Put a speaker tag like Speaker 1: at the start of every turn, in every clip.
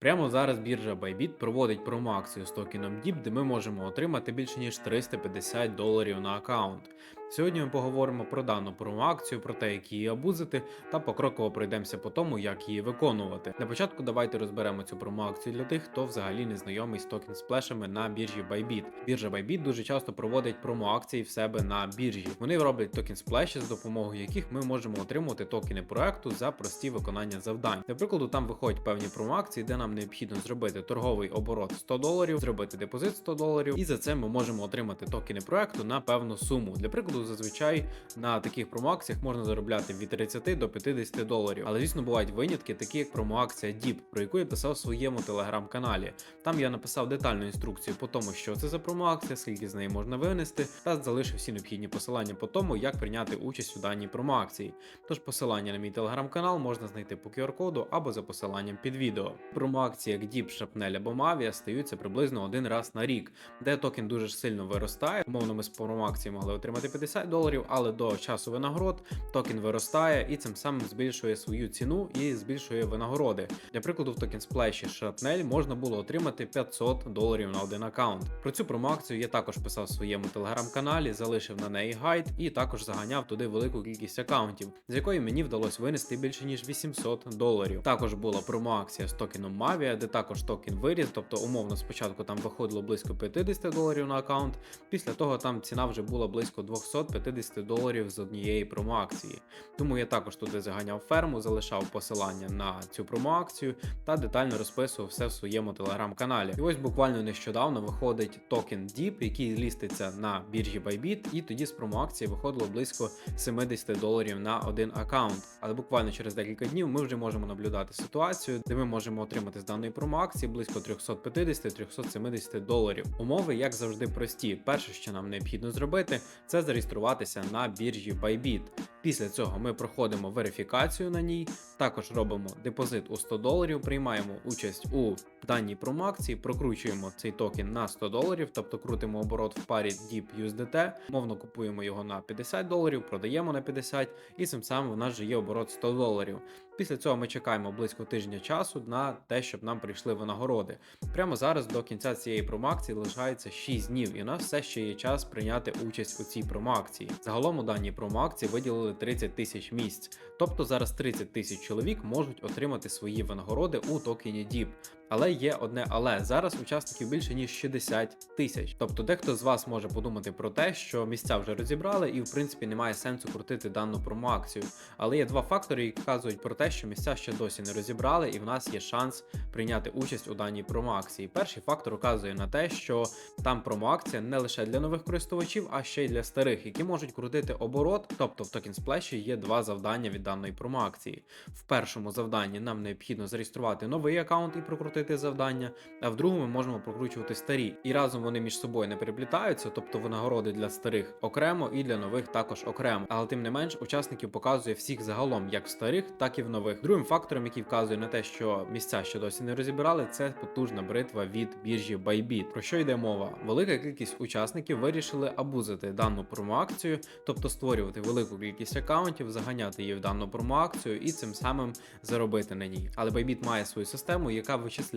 Speaker 1: Прямо зараз біржа Bybit проводить промоакцію з токеном DIP, де ми можемо отримати більше ніж 350 доларів на аккаунт. Сьогодні ми поговоримо про дану промоакцію, про те, як її абузити, та покроково пройдемося по тому, як її виконувати. На початку давайте розберемо цю промоакцію для тих, хто взагалі не знайомий з токен сплешами на біржі Bybit. Біржа Bybit дуже часто проводить промоакції в себе на біржі. Вони роблять токен сплеші, з допомогою яких ми можемо отримувати токени проекту за прості виконання завдань. Для прикладу, там виходять певні промоакції, де нам необхідно зробити торговий оборот 100 доларів, зробити депозит 100 доларів, і за це ми можемо отримати токени проекту на певну суму. Для прикладу, зазвичай на таких промоакціях можна заробляти від 30 до 50 доларів. Але звісно, бувають винятки, такі як промоакція DIP, про яку я писав в своєму телеграм-каналі. Там я написав детальну інструкцію по тому, що це за промоакція, скільки з неї можна винести, та залишив всі необхідні посилання по тому, як прийняти участь у даній промоакції. Тож посилання на мій телеграм-канал можна знайти по QR-коду або за посиланням під відео. Промоакції як DIP, Шрапнель або Mavia стаються приблизно один раз на рік, де токен дуже сильно виростає. Умовно, ми з промоакції могли отримати 50 доларів, але до часу винагород токен виростає і цим самим збільшує свою ціну і збільшує винагороди. Для прикладу, в токен сплеші Шрапнель можна було отримати 500 доларів на один аккаунт. Про цю промоакцію я також писав в своєму телеграм-каналі, залишив на неї гайд і також заганяв туди велику кількість аккаунтів, з якої мені вдалося винести більше ніж 800 доларів. Також була промоакція з токеном Mavia, де також токен виріс, тобто умовно спочатку там виходило близько 50 доларів на аккаунт, після того там ціна вже була близько 250 доларів з однієї промоакції. Тому я також туди заганяв ферму, залишав посилання на цю промоакцію та детально розписував все в своєму телеграм-каналі. І ось буквально нещодавно виходить токен DIP, який ліститься на біржі Bybit, і тоді з промоакції виходило близько 70 доларів на один аккаунт. Але буквально через декілька днів ми вже можемо наблюдати ситуацію, де ми можемо отримати з даної промоакції близько 350-370 доларів. Умови, як завжди, прості. Перше, що нам необхідно зробити, це зареєструватися на біржі Bybit. Після цього ми проходимо верифікацію на ній, також робимо депозит у 100 доларів, приймаємо участь у даній промоакції, прокручуємо цей токен на 100 доларів, тобто крутимо оборот в парі DIP USDT, мовно купуємо його на 50 доларів, продаємо на 50 і цим самим в нас вже є оборот 100 доларів. Після цього ми чекаємо близько тижня часу на те, щоб нам прийшли винагороди. Прямо зараз до кінця цієї промоакції лишається 6 днів, і у нас все ще є час прийняти участь у цій промоакції. Загалом у даній промоакції виділили 30 тисяч місць, тобто зараз 30 тисяч чоловік можуть отримати свої винагороди у токені DIP. Але є одне але зараз учасників більше ніж 60 тисяч. Тобто, дехто з вас може подумати про те, що місця вже розібрали, і в принципі немає сенсу крутити дану промоакцію. Але є два фактори, які вказують про те, що місця ще досі не розібрали, і в нас є шанс прийняти участь у даній промоакції. Перший фактор указує на те, що там промоакція не лише для нових користувачів, а ще й для старих, які можуть крутити оборот. Тобто в токен сплеші є два завдання від даної промоакції. В першому завданні нам необхідно зареєструвати новий аккаунт і прокрутити завдання, а в другому ми можемо прокручувати старі. І разом вони між собою не переплітаються, тобто винагороди для старих окремо і для нових також окремо. Але тим не менш, учасників показує всіх загалом, як в старих, так і в нових. Другим фактором, який вказує на те, що місця ще досі не розібрали, це потужна бритва від біржі Bybit. Про що йде мова? Велика кількість учасників вирішили абузити дану промоакцію, тобто створювати велику кількість аккаунтів, заганяти її в дану промоакцію і цим самим заробити на ній. Але Bybit має свою систему, яка вичисляє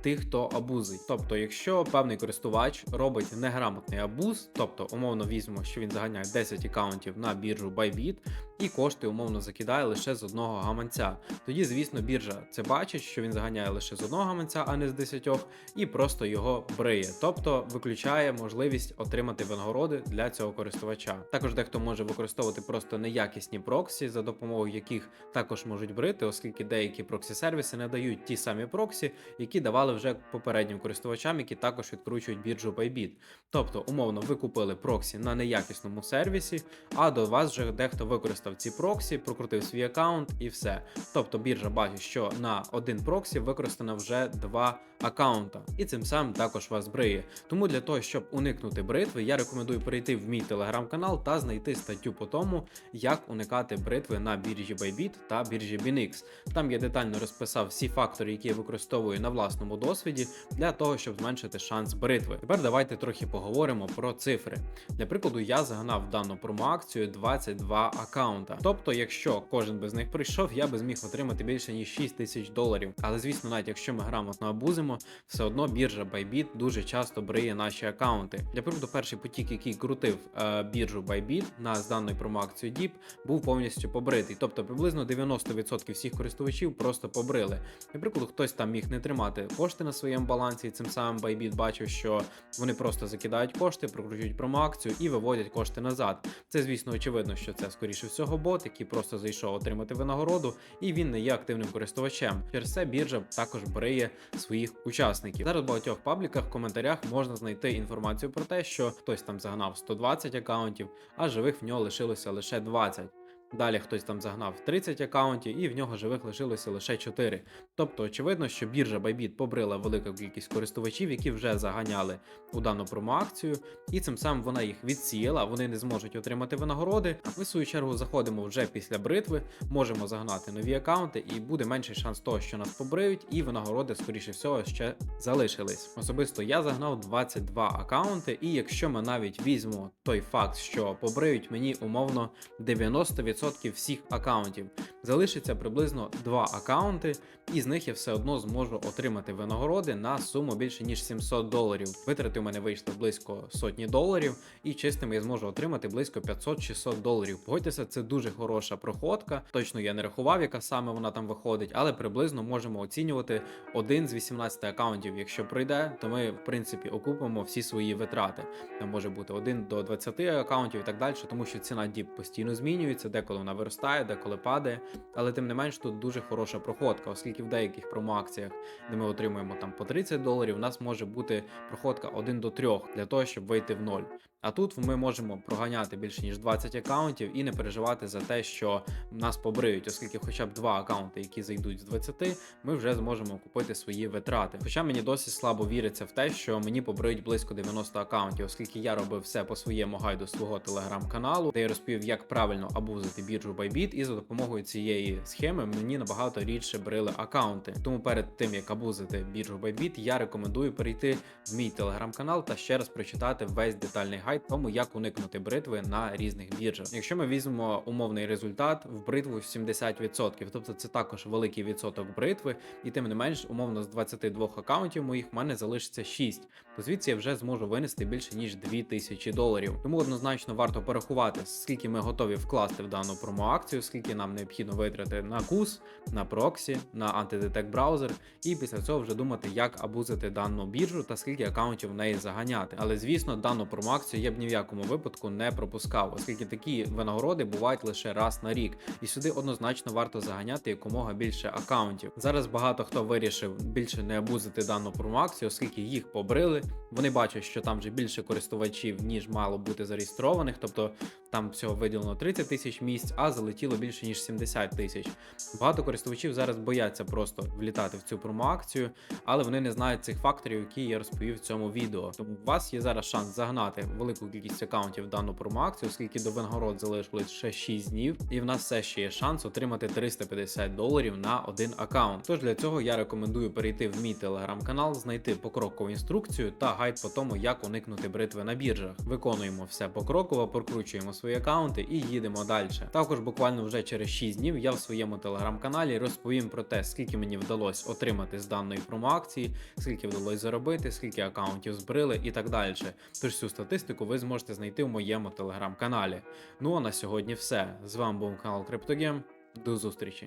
Speaker 1: тих, хто абузить. Тобто, якщо певний користувач робить неграмотний абуз, тобто умовно візьмемо, що він заганяє 10 аккаунтів на біржу Bybit і кошти умовно закидає лише з одного гаманця. Тоді, звісно, біржа це бачить, що він заганяє лише з одного гаманця, а не з 10, і просто його бриє, тобто виключає можливість отримати винагороди для цього користувача. Також дехто може використовувати просто неякісні проксі, за допомогою яких також можуть брити, оскільки деякі проксі-сервіси не дають ті самі проксі, які давали вже попереднім користувачам, які також відкручують біржу Bybit. Тобто, умовно, ви купили проксі на неякісному сервісі, а до вас вже дехто використав ці проксі, прокрутив свій аккаунт і все. Тобто біржа бачить, що на один проксі використано вже два аккаунта, і цим самим також вас бриє. Тому для того, щоб уникнути бритви, я рекомендую перейти в мій телеграм-канал та знайти статтю по тому, як уникати бритви на біржі Bybit та біржі BinX. Там я детально розписав всі фактори, які я використовую спробую на власному досвіді для того, щоб зменшити шанс бритви. Тепер давайте трохи поговоримо про цифри. Для прикладу, я загнав дану промоакцію 22 аккаунта. Тобто, якщо кожен би з них прийшов, я би зміг отримати більше ніж 6 тисяч доларів. Але звісно, навіть якщо ми грамотно абузимо, все одно біржа Bybit дуже часто бриє наші аккаунти. Для прикладу, перший потік, який крутив е, біржу Bybit на з даною промоакцією DIP, був повністю побритий. Тобто приблизно 90% всіх користувачів просто побрили. Для прикладу, хтось там міг не тримати кошти на своєму балансі, і цим самим Bybit бачив, що вони просто закидають кошти, прокручують промоакцію і виводять кошти назад. Це, звісно, очевидно, що це скоріше всього бот, який просто зайшов отримати винагороду, і він не є активним користувачем. Через це біржа також бриє своїх учасників. Зараз в багатьох пабліках в коментарях можна знайти інформацію про те, що хтось там загнав 120 аккаунтів, а живих в нього лишилося лише 20. Далі хтось там загнав 30 аккаунтів, і в нього живих лишилося лише 4. Тобто, очевидно, що біржа Bybit побрила велику кількість користувачів, які вже заганяли у дану промоакцію, і цим самим вона їх відсіяла, вони не зможуть отримати винагороди. Ми в свою чергу заходимо вже після бритви, можемо загнати нові аккаунти, і буде менший шанс того, що нас побриють, і винагороди, скоріше всього, ще залишились. Особисто я загнав 22 аккаунти, і якщо ми навіть візьмемо той факт, що побриють мені умовно 90% всіх аккаунтів, залишиться приблизно 2 аккаунти, і з них я все одно зможу отримати винагороди на суму більше ніж 700 доларів. Витрати у мене вийшли близько сотні доларів, і чистими я зможу отримати близько 500-600 доларів. Погодьтеся, це дуже хороша проходка. Точно я не рахував, яка саме вона там виходить, але приблизно можемо оцінювати один з 18 аккаунтів. Якщо пройде, то ми в принципі окупимо всі свої витрати. Там може бути 1 до 20 аккаунтів і так далі, тому що ціна діп постійно змінюється, деколи вона виростає, деколи падає. Але тим не менш тут дуже хороша проходка, оскільки в деяких промоакціях, де ми отримуємо там по 30 доларів, у нас може бути проходка 1 до 3 для того, щоб вийти в ноль. А тут ми можемо проганяти більше ніж 20 аккаунтів і не переживати за те, що нас побриють, оскільки хоча б два аккаунти, які зайдуть з 20, ми вже зможемо купити свої витрати. Хоча мені досить слабо віриться в те, що мені побриють близько 90 аккаунтів, оскільки я робив все по своєму гайду свого телеграм-каналу, де я розповів, як правильно абузити біржу Bybit, і за допомогою цієї схеми мені набагато рідше брили аккаунти. Тому перед тим як абузити біржу Bybit, я рекомендую перейти в мій телеграм-канал та ще раз прочитати весь детальний гайд тому, як уникнути бритви на різних біржах. Якщо ми візьмемо умовний результат в бритву 70%, тобто це також великий відсоток бритви, і тим не менш, умовно, з 22 аккаунтів моїх в мене залишиться 6, то звідси я вже зможу винести більше ніж 2000 доларів. Тому однозначно варто порахувати, скільки ми готові вкласти в дану промоакцію, скільки нам необхідно витратити на кус, на проксі, на антидетект браузер, і після цього вже думати, як абузити дану біржу та скільки аккаунтів в неї заганяти. Але звісно, дану промоакцію я б ні в якому випадку не пропускав, оскільки такі винагороди бувають лише раз на рік, і сюди однозначно варто заганяти якомога більше аккаунтів. Зараз багато хто вирішив більше не абузити дану промоакцію, оскільки їх побрили. Вони бачать, що там вже більше користувачів, ніж мало бути зареєстрованих, тобто там всього виділено 30 тисяч місць, а залетіло більше ніж 70 тисяч. Багато користувачів зараз бояться просто влітати в цю промоакцію, але вони не знають цих факторів, які я розповів в цьому відео. Тому у вас є зараз шанс загнати велику кількість аккаунтів в дану промоакцію, оскільки до винагород залишилось ще 6 днів, і в нас все ще є шанс отримати 350 доларів на один аккаунт. Тож для цього я рекомендую перейти в мій телеграм-канал, знайти покрокову інструкцію та гайд по тому, як уникнути бритви на біржах. Виконуємо все покроково, прокручуємо свої аккаунти і їдемо далі. Також буквально вже через 6 днів я в своєму телеграм-каналі розповім про те, скільки мені вдалося отримати з даної промоакції, скільки вдалося заробити, скільки аккаунтів збрили і так далі. Тож цю статистику ви зможете знайти в моєму телеграм-каналі. Ну а на сьогодні все. З вами був канал Криптогем. До зустрічі!